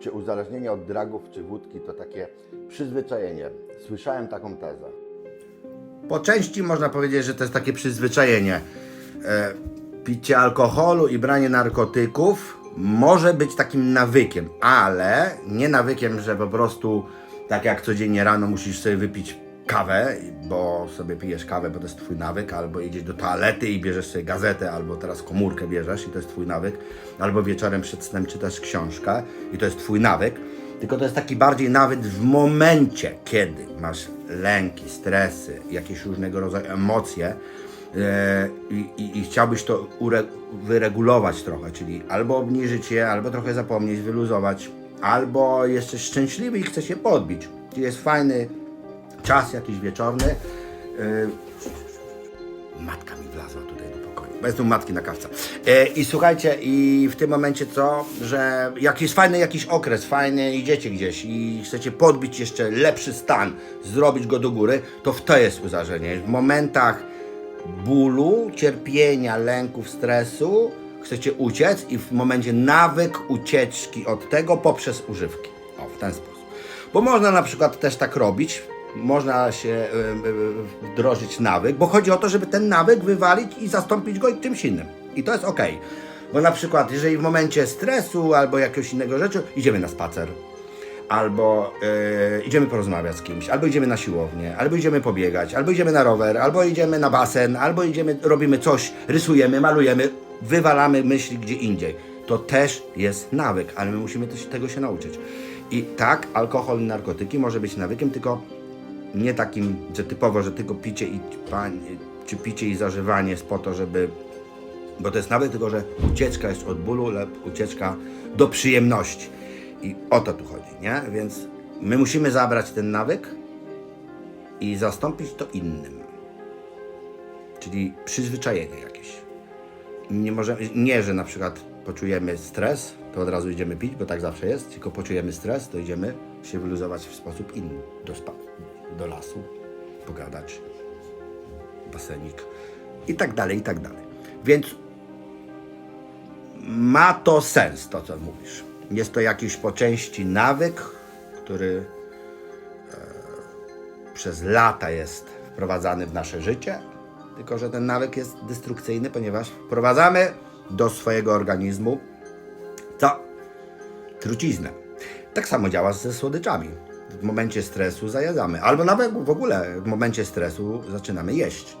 czy uzależnienie od dragów czy wódki to takie przyzwyczajenie. Słyszałem taką tezę. Po części można powiedzieć, że to jest takie przyzwyczajenie. E, picie alkoholu i branie narkotyków może być takim nawykiem, ale nie nawykiem, że po prostu tak jak codziennie rano musisz sobie wypić kawę, bo sobie pijesz kawę, bo to jest twój nawyk, albo idziesz do toalety i bierzesz sobie gazetę, albo teraz komórkę bierzesz i to jest twój nawyk, albo wieczorem przed snem czytasz książkę i to jest twój nawyk, tylko to jest taki bardziej nawyk w momencie, kiedy masz lęki, stresy, jakieś różnego rodzaju emocje, e, i, i, i chciałbyś to wyregulować trochę, czyli albo obniżyć je, albo trochę zapomnieć, wyluzować, albo jesteś szczęśliwy i chcesz się podbić. Czyli jest fajny czas jakiś wieczorny. E, Matka mi wlazła tutaj do pokoju. Bez tu matki na kawce. E, I słuchajcie, i w tym momencie co, że jak jest fajny jakiś okres, fajny, idziecie gdzieś i chcecie podbić jeszcze lepszy stan, zrobić go do góry, to w to jest uzależnienie. W momentach bólu, cierpienia, lęków, stresu chcecie uciec i w momencie nawyk ucieczki od tego poprzez używki. O, w ten sposób. Bo można na przykład też tak robić, można się y, y, wdrożyć nawyk, bo chodzi o to, żeby ten nawyk wywalić i zastąpić go czymś innym. I to jest ok. Bo na przykład, jeżeli w momencie stresu albo jakiegoś innego rzeczy, idziemy na spacer, albo y, idziemy porozmawiać z kimś, albo idziemy na siłownię, albo idziemy pobiegać, albo idziemy na rower, albo idziemy na basen, albo idziemy, robimy coś, rysujemy, malujemy, wywalamy myśli gdzie indziej. To też jest nawyk, ale my musimy też tego się nauczyć. I tak, alkohol i narkotyki może być nawykiem, tylko nie takim, że typowo, że tylko picie i czy picie i zażywanie jest po to, żeby bo to jest nawyk, tylko że ucieczka jest od bólu lub ucieczka do przyjemności. I o to tu chodzi, nie? Więc my musimy zabrać ten nawyk i zastąpić to innym. Czyli przyzwyczajenie jakieś. Nie, możemy, nie, że na przykład poczujemy stres, to od razu idziemy pić, bo tak zawsze jest, tylko poczujemy stres, to idziemy się wyluzować w sposób inny. Do, spa, do lasu, pogadać, basenik i tak dalej, i tak dalej. Więc ma to sens, to co mówisz. Jest to jakiś po części nawyk, który e, przez lata jest wprowadzany w nasze życie, tylko że ten nawyk jest destrukcyjny, ponieważ wprowadzamy do swojego organizmu co? Truciznę. Tak samo działa ze słodyczami. W momencie stresu zajadamy, albo nawet w ogóle w momencie stresu zaczynamy jeść.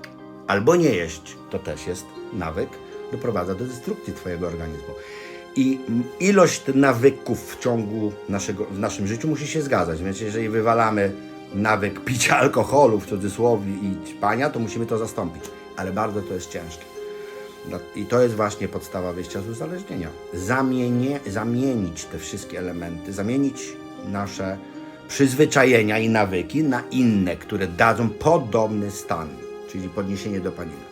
Albo nie jeść. To też jest nawyk, doprowadza do destrukcji Twojego organizmu. I ilość nawyków w ciągu naszego, w naszym życiu musi się zgadzać. Więc jeżeli wywalamy nawyk picia alkoholu w cudzysłowie i ćpania, to musimy to zastąpić. Ale bardzo to jest ciężkie. I to jest właśnie podstawa wyjścia z uzależnienia. Zamienie, zamienić te wszystkie elementy, zamienić nasze przyzwyczajenia i nawyki na inne, które dadzą podobny stan, czyli podniesienie dopaminy.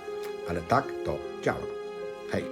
Ale tak to działa. Hej.